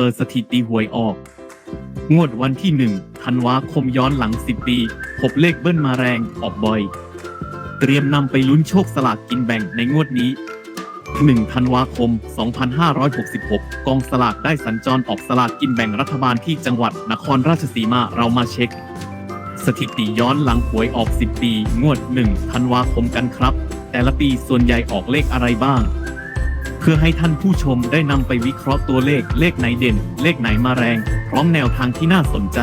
เปิดสถิติหวยออก งวดวันที่หนึ่งธันวาคมย้อนหลัง10ปีพบเลขเบิ้ลมาแรงออกบ่อย เตรียมนำไปลุ้นโชคสลากกินแบ่งในงวดนี้ 1 ธันวาคม 2566 กองสลากได้สัญจรออกสลากกินแบ่งรัฐบาลที่จังหวัดนครราชสีมาเรามาเช็ค สถิติย้อนหลังหวยออก 10 ปี งวด 1 ธันวาคมกันครับ แต่ละปีส่วนใหญ่ออกเลขอะไรบ้าง พื่อให้ท่านผู้ชมได้นำไปวิเคราะห์ตัวเลขเลขไหนเด่น เลขไหนมาแรง พร้อมแนวทางที่น่าสนใจ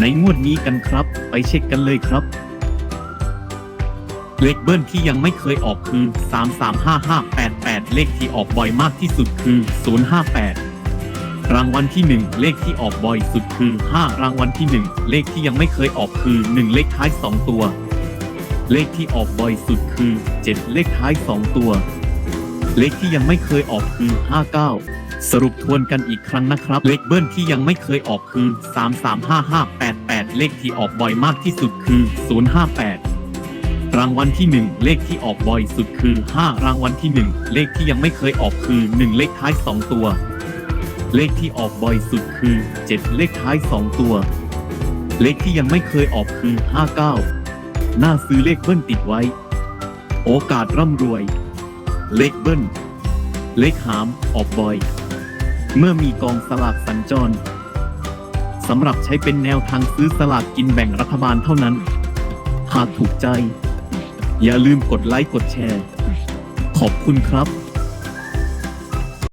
ในงวดนี้กันครับ ไปเช็คกันเลยครับ เลขเบิ้ลที่ยังไม่เคยออกคือ 335588 เลขที่ออกบ่อยมากที่สุดคือ 058รางวัลที่ 1 เลขที่ออกบ่อยสุดคือ 5 รางวัลที่ 1 เลขที่ยังไม่เคยออกคือ 1 เลขท้าย 2 ตัว เลขที่ออกบ่อยสุดคือ 7 เลขท้าย 2 ตัว เลขที่ยังไม่เคยออกคือ 59 สรุปทวนกันอีกครั้งนะครับ เลขเบิ้ลที่ยังไม่เคยออกคือ 335588 เลขที่ออกบ่อยมากที่สุดคือ 058รางวัลที่ 1 เลขที่ออกบ่อยสุดคือ 5 รางวัลที่ 1 เลขที่ยังไม่เคยออกคือ 1 เลขท้าย 2 ตัว เลขที่ออกบ่อยสุดคือ 7 เลขท้าย 2 ตัว เลขที่ยังไม่เคยออกคือ 59น่าซื้อเลขเบิ้ลติดไว้ โอกาสร่ำรวย เลขเบิ้ล เลขหามออกบ่อย เมื่อมีกองสลากสัญจรสำหรับใช้เป็นแนวทางซื้อสลากกินแบ่งรัฐบาลเท่านั้น หากถูกใจ อย่าลืมกดไลค์กดแชร์ ขอบคุณครับ